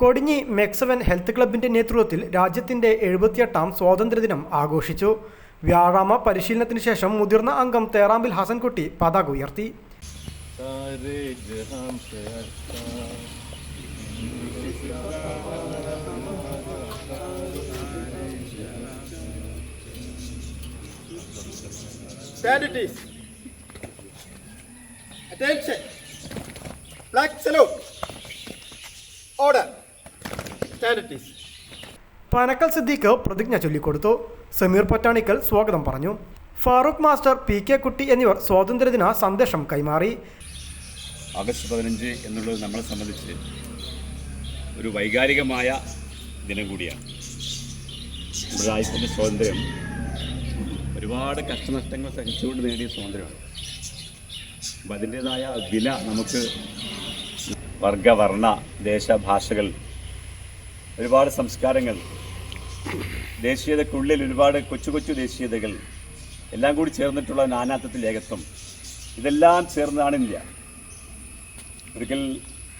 Kodinhi മെക്സവൻ health ക്ലബിന്റെ നേതൃത്വത്തിൽ രാജ്യത്തിന്റെ എഴുപത്തിയെട്ടാം സ്വാതന്ത്ര്യദിനം ആഘോഷിച്ചു വ്യാഴാമ പരിശീലനത്തിന് ശേഷം മുതിർന്ന അംഗം തേറാമ്പിൽ ഹസൻകുട്ടി പതാക ഉയർത്തി Attention! Black salute! Order! Panakkal Siddique പ്രതിജ്ഞ ചൊല്ലിക്കൊടുത്തു. സമീർ പൊറ്റാണിക്കൽ സ്വാഗതം പറഞ്ഞു. ഫാറൂഖ് മാസ്റ്റർ പി കെ കുട്ടി എന്നിവർ സ്വാതന്ത്ര്യദിന സന്ദേശം കൈമാറി. ആഗസ്റ്റ് പതിനഞ്ച് എന്നുള്ളത് നമ്മളെ സംബന്ധിച്ച് ഒരു വൈകാരികമായ ദിനം കൂടിയാണ്. നമ്മുടെ രാജ്യത്തിന്റെ സ്വാതന്ത്ര്യം ഒരുപാട് കഷ്ടനഷ്ടങ്ങൾ സഹിച്ചുകൊണ്ട് നേടിയ സ്വാതന്ത്ര്യമാണ്. അപ്പം അതിന്റേതായ വില നമുക്ക് വർഗ വർണ ദേശഭാഷകൾ ഒരുപാട് സംസ്കാരങ്ങൾ ദേശീയതക്കുള്ളിൽ ഒരുപാട് കൊച്ചു കൊച്ചു ദേശീയതകൾ എല്ലാം കൂടി ചേർന്നിട്ടുള്ള നാനാത്വത്തിൽ ഏകത്വം. ഇതെല്ലാം ചേർന്നതാണ് ഇന്ത്യ. ഒരിക്കൽ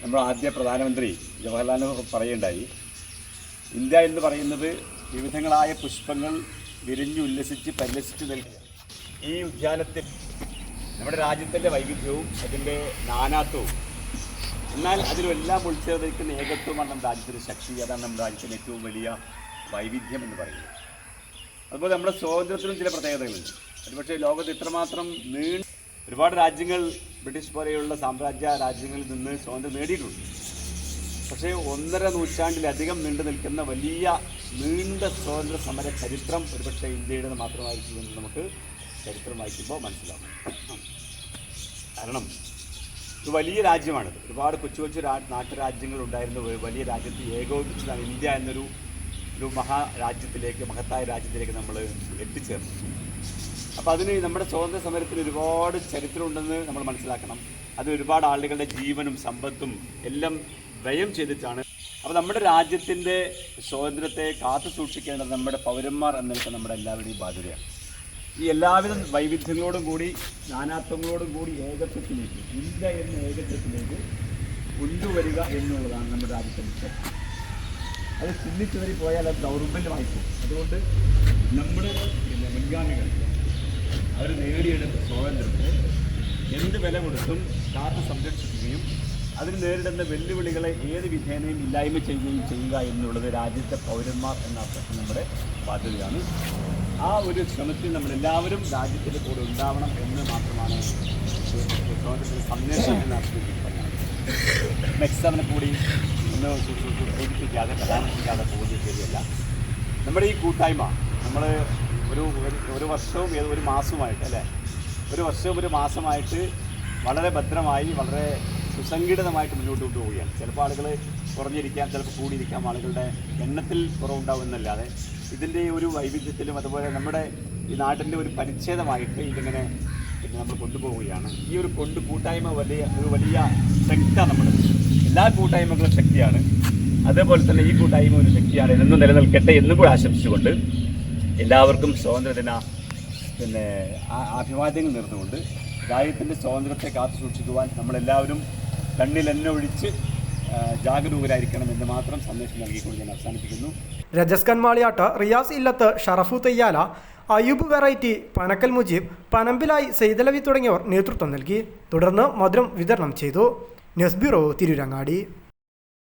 നമ്മുടെ ആദ്യ പ്രധാനമന്ത്രി ജവഹർലാൽ നെഹ്റു പറയുണ്ടായി ഇന്ത്യ എന്ന് പറയുന്നത് വിവിധങ്ങളായ പുഷ്പങ്ങൾ വിരിഞ്ഞു ഉല്ലസിച്ച് പരിലസിച്ച് നിൽക്കുക ഈ ഉദ്യാനത്തിൽ നമ്മുടെ രാജ്യത്തിന്റെ വൈവിധ്യവും അതിന്റെ നാനാത്വവും എന്നാൽ അതിലെല്ലാം ഉൾച്ചേർന്നിരിക്കുന്ന ഏകത്വമാണ് നമ്മുടെ രാജ്യത്തിന്റെ ശക്തി. അതാണ് നമ്മുടെ രാജ്യത്തിന്റെ ഏറ്റവും വലിയ വൈവിധ്യം എന്ന് പറയുന്നത്. അതുപോലെ നമ്മുടെ സ്വാതന്ത്ര്യത്തിനും ചില പ്രത്യേകതകളുണ്ട്. ഒരുപക്ഷെ ലോകത്ത് ഇത്രമാത്രം നീ ഒരുപാട് രാജ്യങ്ങൾ ബ്രിട്ടീഷ് പോലെയുള്ള സാമ്രാജ്യ രാജ്യങ്ങളിൽ നിന്ന് സ്വാതന്ത്ര്യം നേടിയിട്ടുണ്ട്. പക്ഷേ ഒന്നര നൂറ്റാണ്ടിലധികം നീണ്ടു നിൽക്കുന്ന വലിയ നീണ്ട സ്വാതന്ത്ര്യ സമര ചരിത്രം ഒരുപക്ഷെ ഇന്ത്യയുടെ മാത്രമായിരിക്കുമെന്ന് നമുക്ക് ചരിത്രം വായിക്കുമ്പോൾ മനസ്സിലാവും കാരണം ഇത് വലിയ രാജ്യമാണ്. ഒരുപാട് കൊച്ചു കൊച്ചു രാ നാട്ടുരാജ്യങ്ങൾ ഉണ്ടായിരുന്ന ഒരു വലിയ രാജ്യത്ത് ഏകോപിപ്പിച്ചതാണ് ഇന്ത്യ എന്നൊരു ഒരു മഹാരാജ്യത്തിലേക്ക് മഹത്തായ രാജ്യത്തിലേക്ക് നമ്മൾ എത്തിച്ചേർന്നു. അപ്പോൾ അതിന് നമ്മുടെ സ്വാതന്ത്ര്യ സമരത്തിന് ഒരുപാട് ചരിത്രമുണ്ടെന്ന് നമ്മൾ മനസ്സിലാക്കണം. അത് ഒരുപാട് ആളുകളുടെ ജീവനും സമ്പത്തും എല്ലാം വ്യയം ചെയ്തിട്ടാണ്. അപ്പോൾ നമ്മുടെ രാജ്യത്തിന്റെ സ്വാതന്ത്ര്യത്തെ കാത്തു സൂക്ഷിക്കേണ്ടത് നമ്മുടെ പൗരന്മാർ എന്നൊക്കെ നമ്മുടെ എല്ലാവരുടെയും ബാധ്യതയാണ്. ഈ എല്ലാവിധ വൈവിധ്യങ്ങളോടും കൂടി നാനാത്വങ്ങളോടും കൂടി ഏകത്വത്തിലേക്ക് ഇല്ല എന്ന ഏകത്വത്തിലേക്ക് കൊണ്ടുവരിക എന്നുള്ളതാണ് നമ്മുടെ ആദ്യത്തെ അത് ചിന്തിച്ചുവരി പോയാൽ അത് ദൗർബല്യമായിപ്പോകും അതുകൊണ്ട് നമ്മുടെ മുൻഗാമികൾ അവർ നേടിയെടുത്ത സ്വാതന്ത്ര്യത്തെ എന്ത് വില കൊടുത്തും കാത്തു സംരക്ഷിക്കുകയും അതിന് നേരിടുന്ന വെല്ലുവിളികളെ ഏത് വിധേനയും ഇല്ലായ്മ ചെയ്യുകയും ചെയ്യുക എന്നുള്ളത് രാജ്യത്തെ പൗരന്മാർ എന്ന അർത്ഥത്തിൽ നമ്മുടെ ബാധ്യതയാണ്. ആ ഒരു ശ്രമത്തിൽ നമ്മളെല്ലാവരും രാജ്യത്തിന്റെ കൂടെ ഉണ്ടാവണം എന്ന് മാത്രമാണ് സന്ദേശം നെക്സ്റ്റ് കൂടി ഒന്ന് സൂചിപ്പിക്കാതെ പരാമർശിക്കാതെ പോകുന്നത് ശരിയല്ല. നമ്മുടെ ഈ കൂട്ടായ്മ നമ്മൾ ഒരു ഒരു- വർഷവും ഏത് ഒരു മാസവുമായിട്ട് അല്ലേ? ഒരു വർഷവും ഒരു മാസമായിട്ട് വളരെ ഭദ്രമായി വളരെ സുസംഘടിതമായിട്ട് മുന്നോട്ട് കൊണ്ടുപോവുകയാണ്. ചിലപ്പോൾ ആളുകൾ കുറഞ്ഞിരിക്കാം ചിലപ്പോൾ കൂടിയിരിക്കാം ആളുകളുടെ എണ്ണത്തിൽ കുറവുണ്ടാവും എന്നല്ലാതെ ഇതിന്റെ ഒരു വൈവിധ്യത്തിലും അതുപോലെ നമ്മുടെ ഈ നാട്ടിന്റെ ഒരു പരിച്ഛേദമായിട്ട് ഇതിങ്ങനെ പിന്നെ നമ്മൾ കൊണ്ടുപോവുകയാണ്. ഈ ഒരു കൊണ്ട് കൂട്ടായ്മ വലിയ ഒരു വലിയ ശക്തിയാണ് നമ്മുടെ എല്ലാ കൂട്ടായ്മകളും ശക്തിയാണ്. അതേപോലെ തന്നെ ഈ കൂട്ടായ്മ ഒരു ശക്തിയാണ് എന്നും നിലനിൽക്കട്ടെ എന്നും കൂടെ ആശംസിച്ചുകൊണ്ട് എല്ലാവർക്കും സ്വാതന്ത്ര്യദിന പിന്നെ അഭിവാദ്യങ്ങൾ നേർന്നുകൊണ്ട് രാജ്യത്തിന്റെ സ്വാതന്ത്ര്യത്തെ കാത്തു സൂക്ഷിക്കുവാൻ നമ്മളെല്ലാവരും കണ്ണിൽ എന്നെ ഒഴിച്ച് ആ, ജാഗരൂകരായിരിക്കണം എന്ന് മാത്രം സന്ദേശം നൽകിക്കൊണ്ട് ഞാൻ അവസാനിപ്പിക്കുന്നു. രജസ് കന്മാളിയാട്ട് റിയാസ് ഇല്ലത്ത് ഷറഫു തയ്യാല അയൂബ് വെറൈറ്റി പനക്കൽ മുജീബ് പനമ്പിലായി സെയ്തലവി തുടങ്ങിയവർ നേതൃത്വം നൽകി. തുടർന്ന് മധുരം വിതരണം ചെയ്തു. News bureau Tirurangadi.